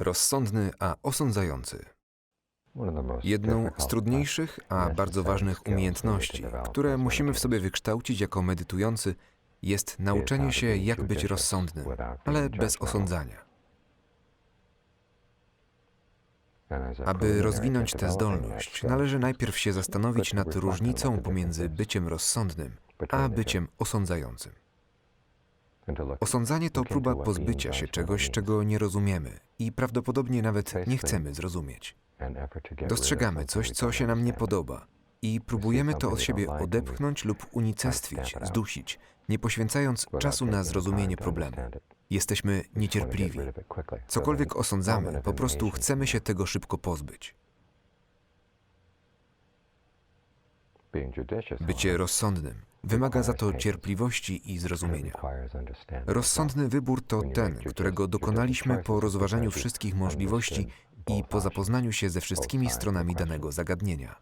Rozsądny, a osądzający. Jedną z trudniejszych, a bardzo ważnych umiejętności, które musimy w sobie wykształcić jako medytujący, jest nauczenie się, jak być rozsądnym, ale bez osądzania. Aby rozwinąć tę zdolność, należy najpierw się zastanowić nad różnicą pomiędzy byciem rozsądnym a byciem osądzającym. Osądzanie to próba pozbycia się czegoś, czego nie rozumiemy i prawdopodobnie nawet nie chcemy zrozumieć. Dostrzegamy coś, co się nam nie podoba i próbujemy to od siebie odepchnąć lub unicestwić, zdusić, nie poświęcając czasu na zrozumienie problemu. Jesteśmy niecierpliwi. Cokolwiek osądzamy, po prostu chcemy się tego szybko pozbyć. Bycie rozsądnym wymaga za to cierpliwości i zrozumienia. Rozsądny wybór to ten, którego dokonaliśmy po rozważaniu wszystkich możliwości i po zapoznaniu się ze wszystkimi stronami danego zagadnienia.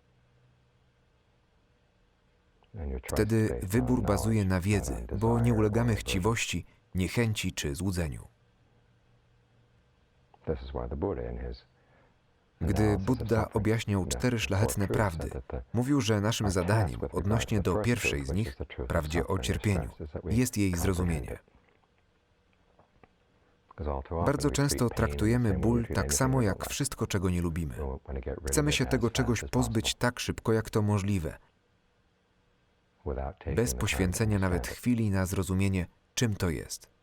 Wtedy wybór bazuje na wiedzy, bo nie ulegamy chciwości, niechęci czy złudzeniu. Gdy Buddha objaśniał cztery szlachetne prawdy, mówił, że naszym zadaniem odnośnie do pierwszej z nich, prawdzie o cierpieniu, jest jej zrozumienie. Bardzo często traktujemy ból tak samo jak wszystko, czego nie lubimy. Chcemy się tego czegoś pozbyć tak szybko, jak to możliwe, bez poświęcenia nawet chwili na zrozumienie, czym to jest.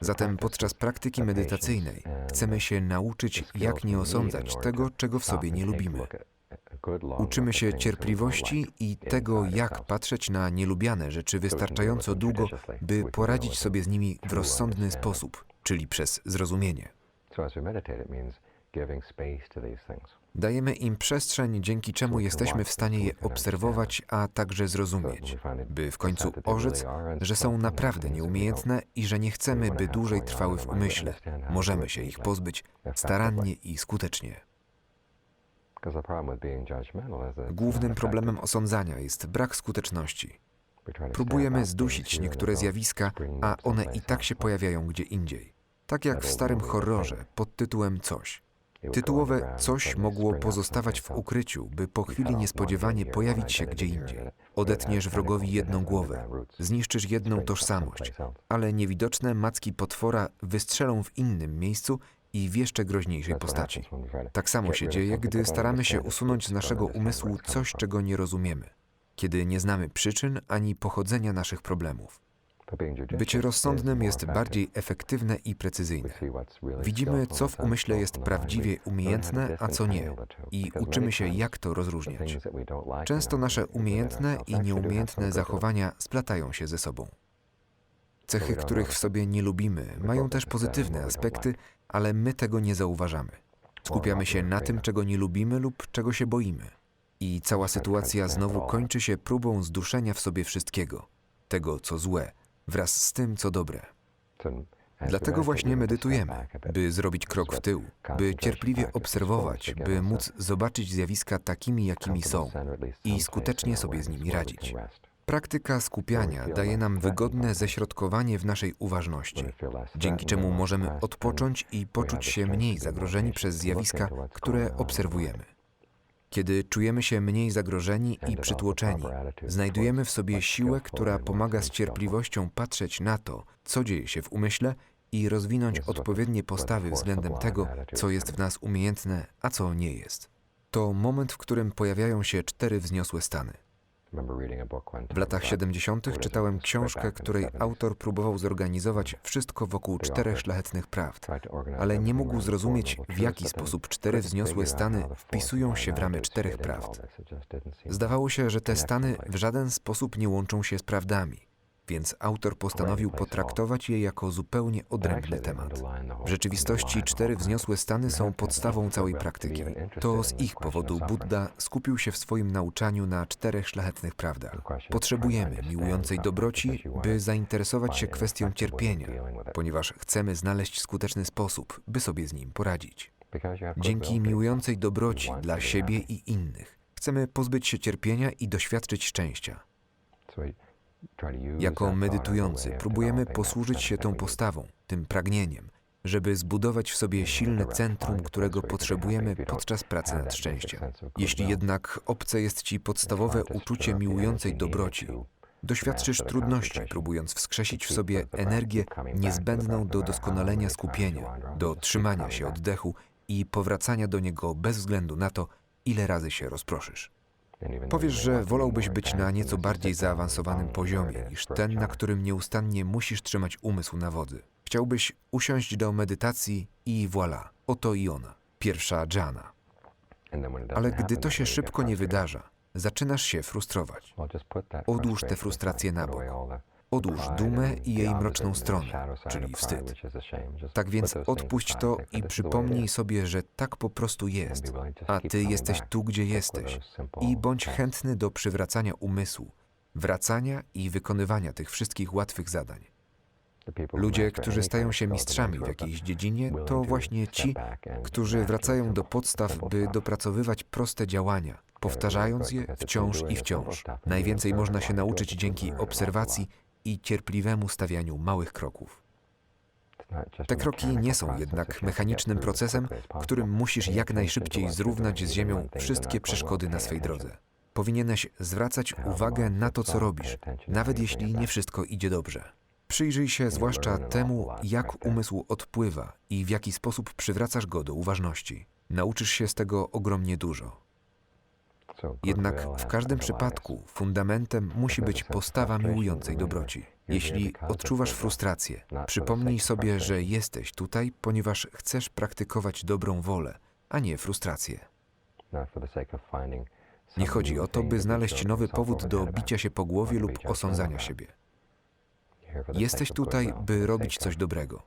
Zatem podczas praktyki medytacyjnej chcemy się nauczyć, jak nie osądzać tego, czego w sobie nie lubimy. Uczymy się cierpliwości i tego, jak patrzeć na nielubiane rzeczy wystarczająco długo, by poradzić sobie z nimi w rozsądny sposób, czyli przez zrozumienie. Dajemy im przestrzeń, dzięki czemu jesteśmy w stanie je obserwować, a także zrozumieć, by w końcu orzec, że są naprawdę nieumiejętne i że nie chcemy, by dłużej trwały w umyśle. Możemy się ich pozbyć starannie i skutecznie. Głównym problemem osądzania jest brak skuteczności. Próbujemy zdusić niektóre zjawiska, a one i tak się pojawiają gdzie indziej. Tak jak w starym horrorze pod tytułem Coś. Tytułowe coś mogło pozostawać w ukryciu, by po chwili niespodziewanie pojawić się gdzie indziej. Odetniesz wrogowi jedną głowę, zniszczysz jedną tożsamość, ale niewidoczne macki potwora wystrzelą w innym miejscu i w jeszcze groźniejszej postaci. Tak samo się dzieje, gdy staramy się usunąć z naszego umysłu coś, czego nie rozumiemy, kiedy nie znamy przyczyn ani pochodzenia naszych problemów. Bycie rozsądnym jest bardziej efektywne i precyzyjne. Widzimy, co w umyśle jest prawdziwie umiejętne, a co nie, i uczymy się, jak to rozróżniać. Często nasze umiejętne i nieumiejętne zachowania splatają się ze sobą. Cechy, których w sobie nie lubimy, mają też pozytywne aspekty, ale my tego nie zauważamy. Skupiamy się na tym, czego nie lubimy lub czego się boimy. I cała sytuacja znowu kończy się próbą zduszenia w sobie wszystkiego, tego, co złe, wraz z tym, co dobre. Dlatego właśnie medytujemy, by zrobić krok w tył, by cierpliwie obserwować, by móc zobaczyć zjawiska takimi, jakimi są i skutecznie sobie z nimi radzić. Praktyka skupiania daje nam wygodne ześrodkowanie w naszej uważności, dzięki czemu możemy odpocząć i poczuć się mniej zagrożeni przez zjawiska, które obserwujemy. Kiedy czujemy się mniej zagrożeni i przytłoczeni, znajdujemy w sobie siłę, która pomaga z cierpliwością patrzeć na to, co dzieje się w umyśle i rozwinąć odpowiednie postawy względem tego, co jest w nas umiejętne, a co nie jest. To moment, w którym pojawiają się cztery wzniosłe stany. W latach 70. czytałem książkę, której autor próbował zorganizować wszystko wokół czterech szlachetnych prawd, ale nie mógł zrozumieć, w jaki sposób cztery wzniosłe stany wpisują się w ramy czterech prawd. Zdawało się, że te stany w żaden sposób nie łączą się z prawdami więc autor postanowił potraktować je jako zupełnie odrębny temat. W rzeczywistości cztery wzniosłe stany są podstawą całej praktyki. To z ich powodu Buddha skupił się w swoim nauczaniu na czterech szlachetnych prawdach. Potrzebujemy miłującej dobroci, by zainteresować się kwestią cierpienia, ponieważ chcemy znaleźć skuteczny sposób, by sobie z nim poradzić. Dzięki miłującej dobroci dla siebie i innych chcemy pozbyć się cierpienia i doświadczyć szczęścia. Jako medytujący próbujemy posłużyć się tą postawą, tym pragnieniem, żeby zbudować w sobie silne centrum, którego potrzebujemy podczas pracy nad szczęściem. Jeśli jednak obce jest ci podstawowe uczucie miłującej dobroci, doświadczysz trudności, próbując wskrzesić w sobie energię niezbędną do doskonalenia skupienia, do trzymania się oddechu i powracania do niego bez względu na to, ile razy się rozproszysz. Powiesz, że wolałbyś być na nieco bardziej zaawansowanym poziomie niż ten, na którym nieustannie musisz trzymać umysł na wodzy. Chciałbyś usiąść do medytacji i voilà, oto i ona, pierwsza dżana. Ale gdy to się szybko nie wydarza, zaczynasz się frustrować. Odłóż tę frustrację na bok. Odłóż dumę i jej mroczną stronę, czyli wstyd. Tak więc odpuść to i przypomnij sobie, że tak po prostu jest, a ty jesteś tu, gdzie jesteś. i bądź chętny do przywracania umysłu, wracania i wykonywania tych wszystkich łatwych zadań. Ludzie, którzy stają się mistrzami w jakiejś dziedzinie, to właśnie ci, którzy wracają do podstaw, by dopracowywać proste działania, powtarzając je wciąż i wciąż. Najwięcej można się nauczyć dzięki obserwacji i cierpliwemu stawianiu małych kroków. Te kroki nie są jednak mechanicznym procesem, którym musisz jak najszybciej zrównać z ziemią wszystkie przeszkody na swej drodze. Powinieneś zwracać uwagę na to, co robisz, nawet jeśli nie wszystko idzie dobrze. Przyjrzyj się zwłaszcza temu, jak umysł odpływa i w jaki sposób przywracasz go do uważności. Nauczysz się z tego ogromnie dużo. Jednak w każdym przypadku fundamentem musi być postawa miłującej dobroci. Jeśli odczuwasz frustrację, przypomnij sobie, że jesteś tutaj, ponieważ chcesz praktykować dobrą wolę, a nie frustrację. Nie chodzi o to, by znaleźć nowy powód do bicia się po głowie lub osądzania siebie. Jesteś tutaj, by robić coś dobrego.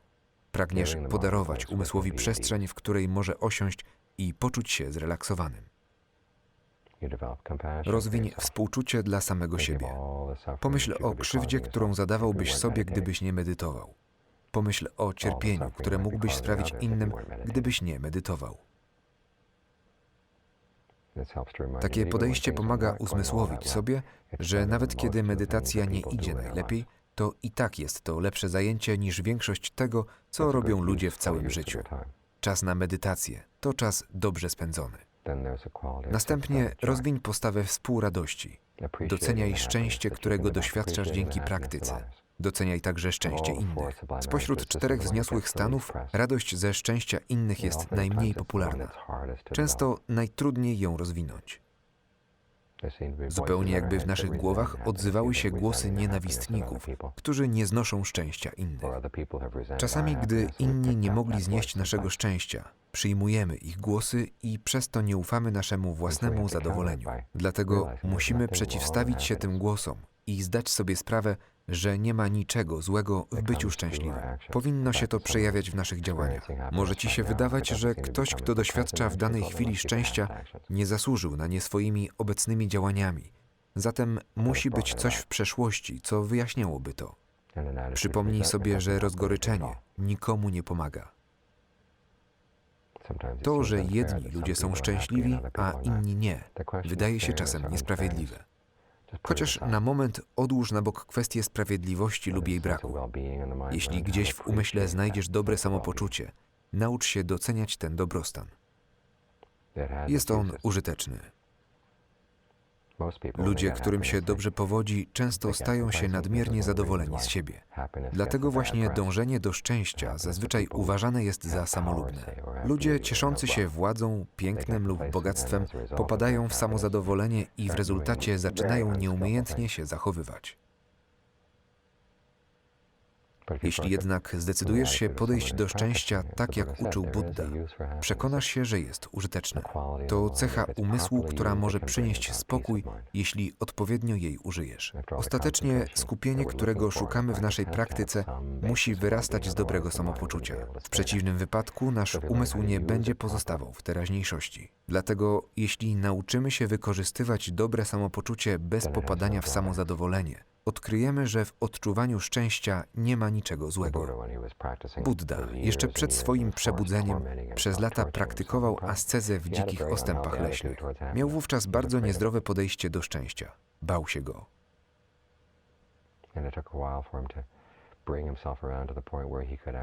Pragniesz podarować umysłowi przestrzeń, w której może osiąść i poczuć się zrelaksowanym. Rozwiń współczucie dla samego siebie. Pomyśl o krzywdzie, którą zadawałbyś sobie, gdybyś nie medytował. Pomyśl o cierpieniu, które mógłbyś sprawić innym, gdybyś nie medytował. Takie podejście pomaga uzmysłowić sobie, że nawet kiedy medytacja nie idzie najlepiej, to i tak jest to lepsze zajęcie niż większość tego, co robią ludzie w całym życiu. Czas na medytację to czas dobrze spędzony. Następnie rozwiń postawę współradości. Doceniaj szczęście, którego doświadczasz dzięki praktyce. Doceniaj także szczęście innych. Spośród czterech wzniosłych stanów, radość ze szczęścia innych jest najmniej popularna. Często najtrudniej ją rozwinąć. Zupełnie jakby w naszych głowach odzywały się głosy nienawistników, którzy nie znoszą szczęścia innych. Czasami, gdy inni nie mogli znieść naszego szczęścia, przyjmujemy ich głosy i przez to nie ufamy naszemu własnemu zadowoleniu. Dlatego musimy przeciwstawić się tym głosom i zdać sobie sprawę, że nie ma niczego złego w byciu szczęśliwym. Powinno się to przejawiać w naszych działaniach. Może ci się wydawać, że ktoś, kto doświadcza w danej chwili szczęścia, nie zasłużył na nie swoimi obecnymi działaniami. Zatem musi być coś w przeszłości, co wyjaśniałoby to. Przypomnij sobie, że rozgoryczenie nikomu nie pomaga. To, że jedni ludzie są szczęśliwi, a inni nie, wydaje się czasem niesprawiedliwe. Chociaż na moment odłóż na bok kwestię sprawiedliwości lub jej braku. Jeśli gdzieś w umyśle znajdziesz dobre samopoczucie, naucz się doceniać ten dobrostan. Jest on użyteczny. Ludzie, którym się dobrze powodzi, często stają się nadmiernie zadowoleni z siebie. Dlatego właśnie dążenie do szczęścia zazwyczaj uważane jest za samolubne. Ludzie cieszący się władzą, pięknem lub bogactwem popadają w samozadowolenie i w rezultacie zaczynają nieumiejętnie się zachowywać. Jeśli jednak zdecydujesz się podejść do szczęścia tak, jak uczył Buddha, przekonasz się, że jest użyteczne. To cecha umysłu, która może przynieść spokój, jeśli odpowiednio jej użyjesz. Ostatecznie skupienie, którego szukamy w naszej praktyce, musi wyrastać z dobrego samopoczucia. W przeciwnym wypadku nasz umysł nie będzie pozostawał w teraźniejszości. Dlatego, jeśli nauczymy się wykorzystywać dobre samopoczucie bez popadania w samozadowolenie, odkryjemy, że w odczuwaniu szczęścia nie ma niczego złego. Buddha jeszcze przed swoim przebudzeniem przez lata praktykował ascezę w dzikich ostępach leśnych. Miał wówczas bardzo niezdrowe podejście do szczęścia. Bał się go.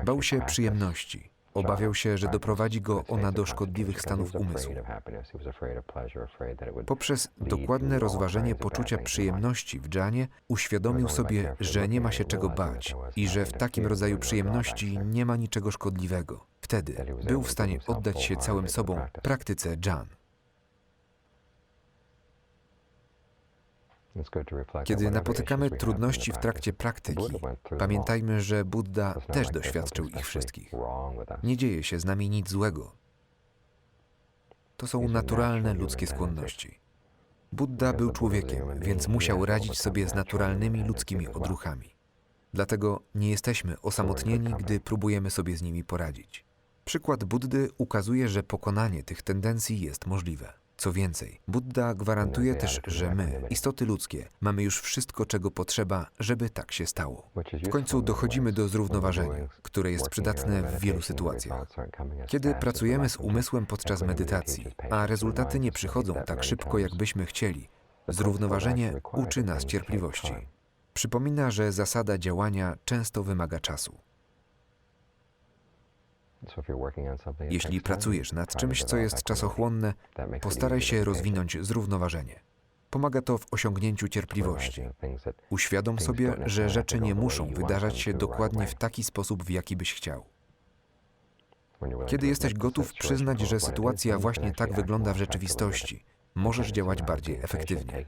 Bał się przyjemności. Obawiał się, że doprowadzi go ona do szkodliwych stanów umysłu. Poprzez dokładne rozważenie poczucia przyjemności w Janie uświadomił sobie, że nie ma się czego bać i że w takim rodzaju przyjemności nie ma niczego szkodliwego. Wtedy był w stanie oddać się całym sobą praktyce Jan. Kiedy napotykamy trudności w trakcie praktyki, pamiętajmy, że Buddha też doświadczył ich wszystkich. Nie dzieje się z nami nic złego. To są naturalne ludzkie skłonności. Buddha był człowiekiem, więc musiał radzić sobie z naturalnymi ludzkimi odruchami. Dlatego nie jesteśmy osamotnieni, gdy próbujemy sobie z nimi poradzić. Przykład Buddy ukazuje, że pokonanie tych tendencji jest możliwe. Co więcej, Buddha gwarantuje też, że my, istoty ludzkie, mamy już wszystko, czego potrzeba, żeby tak się stało. W końcu dochodzimy do zrównoważenia, które jest przydatne w wielu sytuacjach. Kiedy pracujemy z umysłem podczas medytacji, a rezultaty nie przychodzą tak szybko, jak byśmy chcieli, zrównoważenie uczy nas cierpliwości. Przypomina, że zasada działania często wymaga czasu. Jeśli pracujesz nad czymś, co jest czasochłonne, postaraj się rozwinąć zrównoważenie. Pomaga to w osiągnięciu cierpliwości. Uświadom sobie, że rzeczy nie muszą wydarzać się dokładnie w taki sposób, w jaki byś chciał. Kiedy jesteś gotów przyznać, że sytuacja właśnie tak wygląda w rzeczywistości, możesz działać bardziej efektywnie.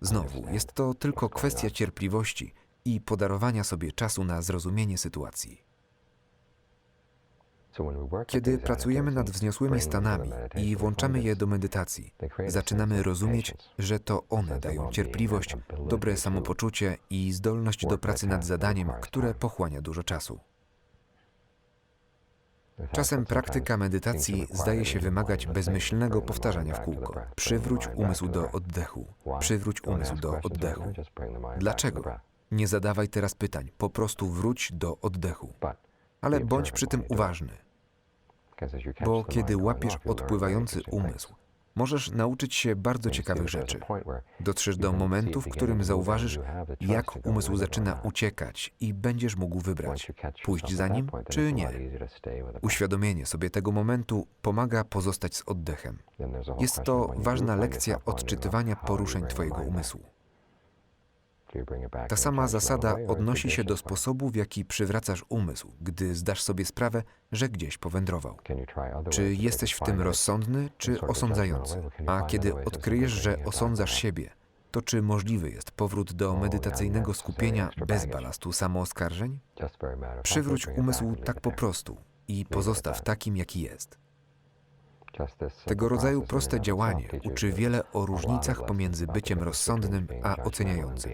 Znowu, jest to tylko kwestia cierpliwości i podarowania sobie czasu na zrozumienie sytuacji. Kiedy pracujemy nad wzniosłymi stanami i włączamy je do medytacji, zaczynamy rozumieć, że to one dają cierpliwość, dobre samopoczucie i zdolność do pracy nad zadaniem, które pochłania dużo czasu. Czasem praktyka medytacji zdaje się wymagać bezmyślnego powtarzania w kółko. Przywróć umysł do oddechu. Przywróć umysł do oddechu. Dlaczego? Nie zadawaj teraz pytań, po prostu wróć do oddechu. Ale bądź przy tym uważny. Bo kiedy łapiesz odpływający umysł, możesz nauczyć się bardzo ciekawych rzeczy. Dotrzesz do momentu, w którym zauważysz, jak umysł zaczyna uciekać i będziesz mógł wybrać, pójść za nim czy nie. Uświadomienie sobie tego momentu pomaga pozostać z oddechem. Jest to ważna lekcja odczytywania poruszeń Twojego umysłu. Ta sama zasada odnosi się do sposobu, w jaki przywracasz umysł, gdy zdasz sobie sprawę, że gdzieś powędrował. Czy jesteś w tym rozsądny, czy osądzający? A kiedy odkryjesz, że osądzasz siebie, to czy możliwy jest powrót do medytacyjnego skupienia bez balastu samooskarżeń? Przywróć umysł tak po prostu i pozostaw takim, jaki jest. Tego rodzaju proste działanie uczy wiele o różnicach pomiędzy byciem rozsądnym a oceniającym.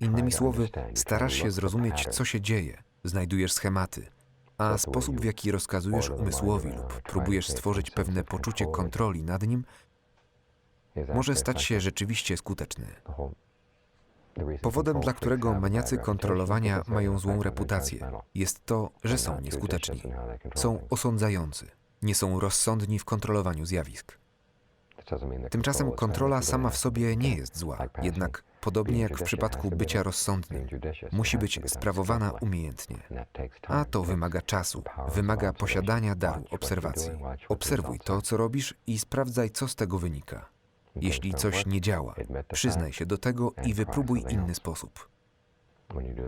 Innymi słowy, starasz się zrozumieć, co się dzieje, znajdujesz schematy, a sposób, w jaki rozkazujesz umysłowi lub próbujesz stworzyć pewne poczucie kontroli nad nim, może stać się rzeczywiście skuteczny. Powodem, dla którego maniacy kontrolowania mają złą reputację, jest to, że są nieskuteczni. Są osądzający, nie są rozsądni w kontrolowaniu zjawisk. Tymczasem kontrola sama w sobie nie jest zła, jednak podobnie jak w przypadku bycia rozsądnym, musi być sprawowana umiejętnie. A to wymaga czasu, wymaga posiadania daru obserwacji. Obserwuj to, co robisz i sprawdzaj, co z tego wynika. Jeśli coś nie działa, przyznaj się do tego i wypróbuj inny sposób.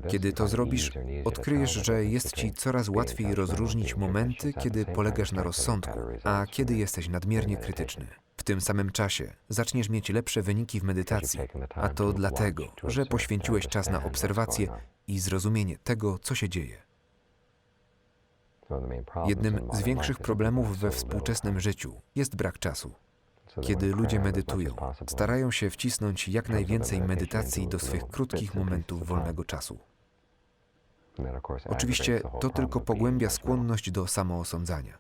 Kiedy to zrobisz, odkryjesz, że jest ci coraz łatwiej rozróżnić momenty, kiedy polegasz na rozsądku, a kiedy jesteś nadmiernie krytyczny. W tym samym czasie zaczniesz mieć lepsze wyniki w medytacji, a to dlatego, że poświęciłeś czas na obserwację i zrozumienie tego, co się dzieje. Jednym z większych problemów we współczesnym życiu jest brak czasu. Kiedy ludzie medytują, starają się wcisnąć jak najwięcej medytacji do swych krótkich momentów wolnego czasu. Oczywiście to tylko pogłębia skłonność do samoosądzania.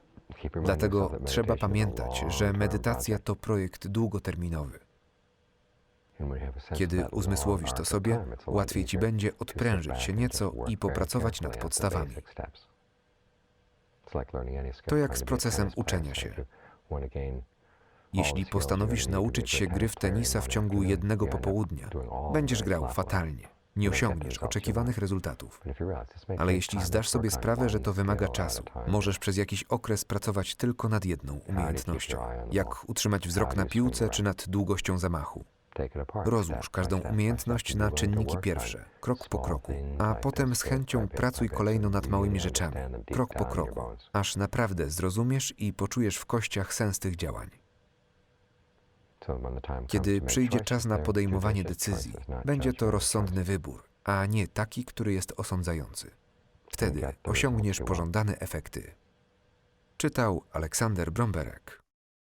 Dlatego trzeba pamiętać, że medytacja to projekt długoterminowy. Kiedy uzmysłowisz to sobie, łatwiej ci będzie odprężyć się nieco i popracować nad podstawami. To jak z procesem uczenia się. Jeśli postanowisz nauczyć się gry w tenisa w ciągu jednego popołudnia, będziesz grał fatalnie. nie osiągniesz oczekiwanych rezultatów. Ale jeśli zdasz sobie sprawę, że to wymaga czasu, możesz przez jakiś okres pracować tylko nad jedną umiejętnością. Jak utrzymać wzrok na piłce czy nad długością zamachu. Rozłóż każdą umiejętność na czynniki pierwsze, krok po kroku, a potem z chęcią pracuj kolejno nad małymi rzeczami, krok po kroku, aż naprawdę zrozumiesz i poczujesz w kościach sens tych działań. Kiedy przyjdzie czas na podejmowanie decyzji, będzie to rozsądny wybór, a nie taki, który jest osądzający. Wtedy osiągniesz pożądane efekty. Czytał Aleksander Bromberek.